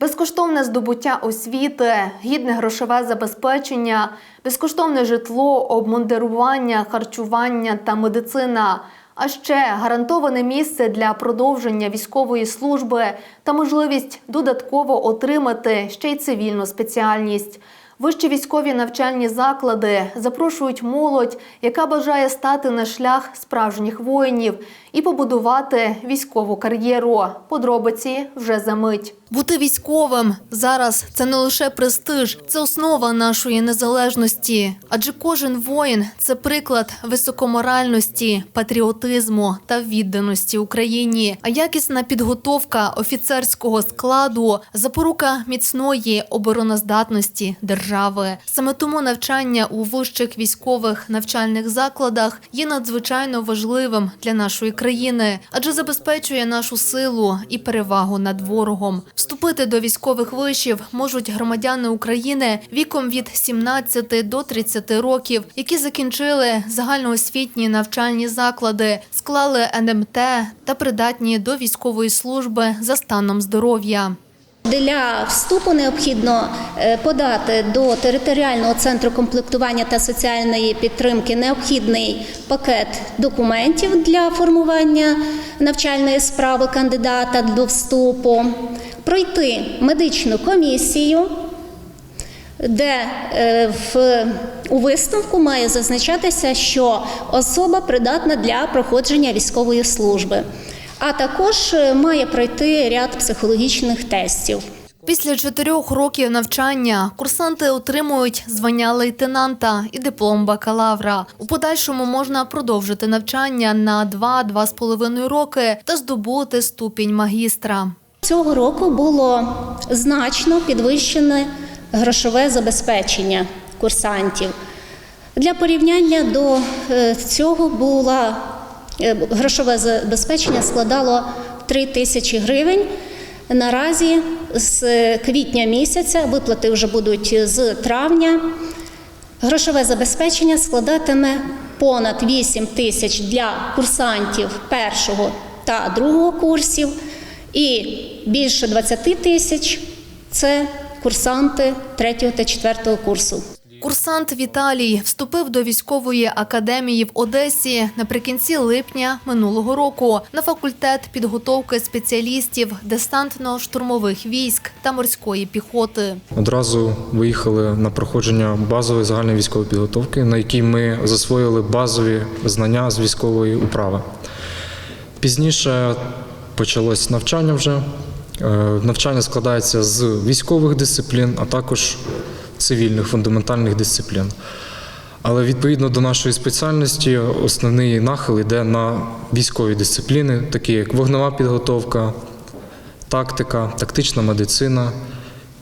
Безкоштовне здобуття освіти, гідне грошове забезпечення, безкоштовне житло, обмундирування, харчування та медицина. А ще гарантоване місце для продовження військової служби та можливість додатково отримати ще й цивільну спеціальність. Вищі військові навчальні заклади запрошують молодь, яка бажає стати на шлях справжніх воїнів і побудувати військову кар'єру. Подробиці вже за мить. Бути військовим зараз це не лише престиж, це основа нашої незалежності. Адже кожен воїн це приклад високоморальності, патріотизму та відданості Україні. А якісна підготовка офіцерського складу запорука міцної обороноздатності держави. Саме тому навчання у вищих військових навчальних закладах є надзвичайно важливим для нашої країни, адже забезпечує нашу силу і перевагу над ворогом. Вступити до військових вишів можуть громадяни України віком від 17 до 30 років, які закінчили загальноосвітні навчальні заклади, склали НМТ та придатні до військової служби за станом здоров'я. Для вступу необхідно е, подати до територіального центру комплектування та соціальної підтримки необхідний пакет документів для формування навчальної справи кандидата до вступу, пройти медичну комісію, де е, в, у висновку має зазначатися, що особа придатна для проходження військової служби, а також е, має пройти ряд психологічних тестів. Після чотирьох років навчання курсанти отримують звання лейтенанта і диплом бакалавра. У подальшому можна продовжити навчання на 2-2,5 роки та здобути ступінь магістра. Цього року було значно підвищене грошове забезпечення курсантів. Для порівняння до е, цього було е, грошове забезпечення складало 3 тисячі гривень. Наразі з квітня місяця виплати вже будуть з травня. Грошове забезпечення складатиме понад 8 тисяч для курсантів першого та другого курсів, і більше 20 тисяч це курсанти третього та четвертого курсу. Курсант Віталій вступив до військової академії в Одесі наприкінці липня минулого року на факультет підготовки спеціалістів десантно-штурмових військ та морської піхоти. Одразу виїхали на проходження базової загальної військової підготовки, на якій ми засвоїли базові знання з військової управи. Пізніше почалось навчання вже. Е, Навчання складається з військових дисциплін, а також цивільних фундаментальних дисциплін. Але відповідно до нашої спеціальності основний нахил йде на військові дисципліни, такі як вогнева підготовка, тактика, тактична медицина,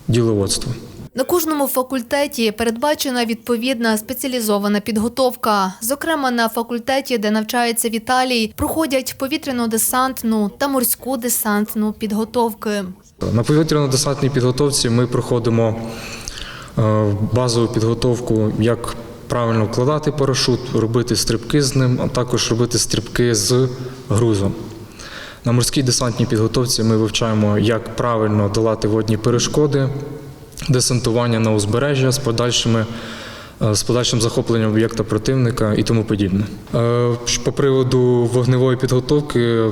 діловодство. На кожному факультеті передбачена відповідна спеціалізована підготовка. Зокрема, на факультеті, де навчається Віталій, проходять повітряно-десантну та морську десантну підготовки. На повітряно-десантній підготовці ми проходимо базову підготовку, як правильно вкладати парашут, робити стрибки з ним, а також робити стрибки з грузом. На морській десантній підготовці ми вивчаємо, як правильно долати водні перешкоди, десантування на узбережжя з подальшими. Е, З подальшим захопленням об'єкта противника і тому подібне. Е, По приводу вогневої підготовки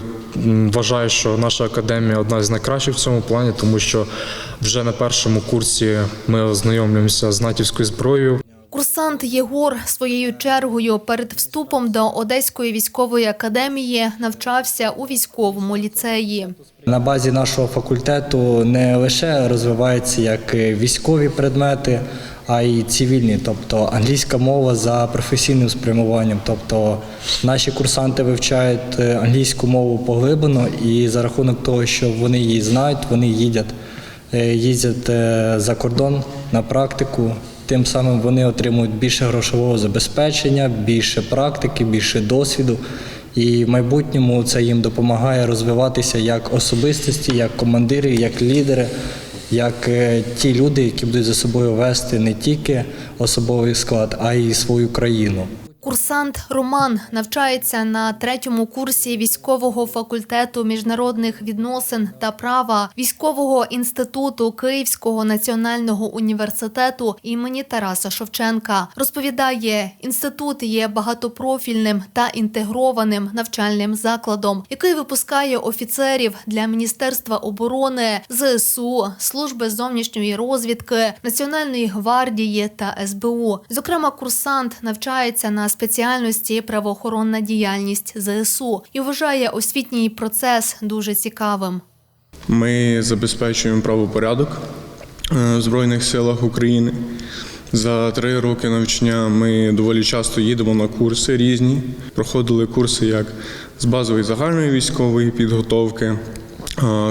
вважаю, що наша академія одна з найкращих в цьому плані, тому що вже на першому курсі ми ознайомлюємося з натівською зброєю, Курсант Єгор своєю чергою перед вступом до Одеської військової академії навчався у військовому ліцеї. На базі нашого факультету не лише розвиваються як військові предмети, а й цивільні, тобто англійська мова за професійним спрямуванням. Тобто наші курсанти вивчають е, англійську мову поглиблено, і за рахунок того, що вони її знають, вони їдять, е, їздять е, за кордон на практику. Тим самим вони отримують більше грошового забезпечення, більше практики, більше досвіду. І в майбутньому це їм допомагає розвиватися як особистості, як командири, як лідери, як е, ті люди, які будуть за собою вести не тільки особовий склад, а й свою країну. Курсант Роман навчається на третьому курсі військового факультету міжнародних відносин та права військового інституту Київського національного університету імені Тараса Шевченка. Розповідає, інститут є багатопрофільним та інтегрованим навчальним закладом, який випускає офіцерів для Міністерства оборони, ЗСУ, служби зовнішньої розвідки, Національної гвардії та СБУ. Зокрема, курсант навчається на спеціальності правоохоронна діяльність ЗСУ і вважає освітній процес дуже цікавим. Ми забезпечуємо правопорядок е, в Збройних силах України. За три роки навчання ми доволі часто їдемо на курси різні. Проходили курси як з базової загальної військової підготовки, е,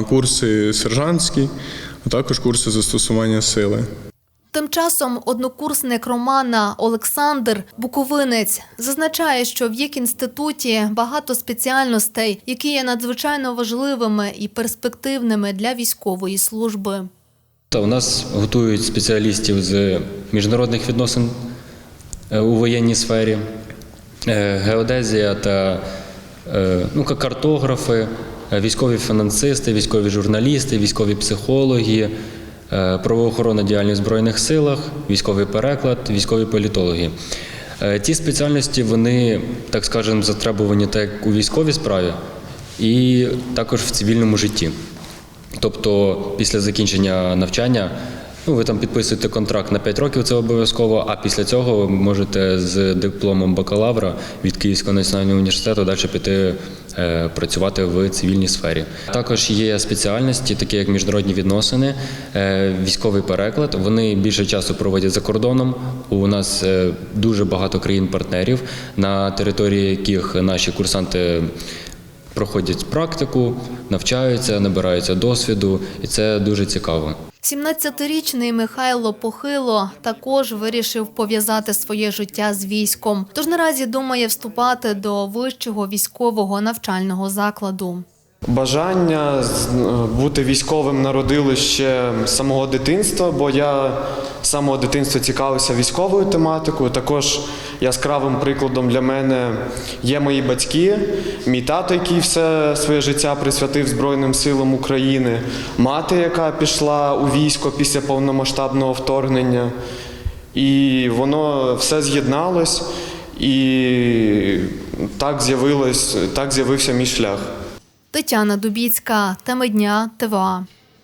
курси сержантські, а також курси застосування сили. Тим часом однокурсник Романа Олександр Буковинець зазначає, що в їх інституті багато спеціальностей, які є надзвичайно важливими і перспективними для військової служби. Та у нас готують спеціалістів з міжнародних відносин е, у воєнній сфері, е, геодезія та е, ну, картографи, військові фінансисти, військові журналісти, військові психологи, правоохоронна діяльність в Збройних силах, військовий переклад, військові політологи. ці Ті спеціальності вони, так скажемо, затребувані так у військовій справі і також в цивільному житті. Тобто після закінчення навчання ну, ви там підписуєте контракт на 5 років, це обов'язково, а після цього ви можете з дипломом бакалавра від Київського національного університету далі піти е, працювати в цивільній сфері. Також є спеціальності, такі як міжнародні відносини, е, військовий переклад. Вони більше часу проводять за кордоном. У нас е, дуже багато країн-партнерів, на території яких наші курсанти проходять практику, навчаються, набираються досвіду, і це дуже цікаво. 17-річний Михайло Похило також вирішив пов'язати своє життя з військом. Тож наразі думає вступати до вищого військового навчального закладу. Бажання з- бути військовим народилось ще з самого дитинства, бо я з самого дитинства цікавився військовою тематикою. Також яскравим прикладом для мене є мої батьки, мій тато, який все своє життя присвятив Збройним силам України, мати, яка пішла у військо після повномасштабного вторгнення. І воно все з'єдналось, і так з'явилось, так з'явився мій шлях. Тетяна Дубіцька, теми дня, ТВА.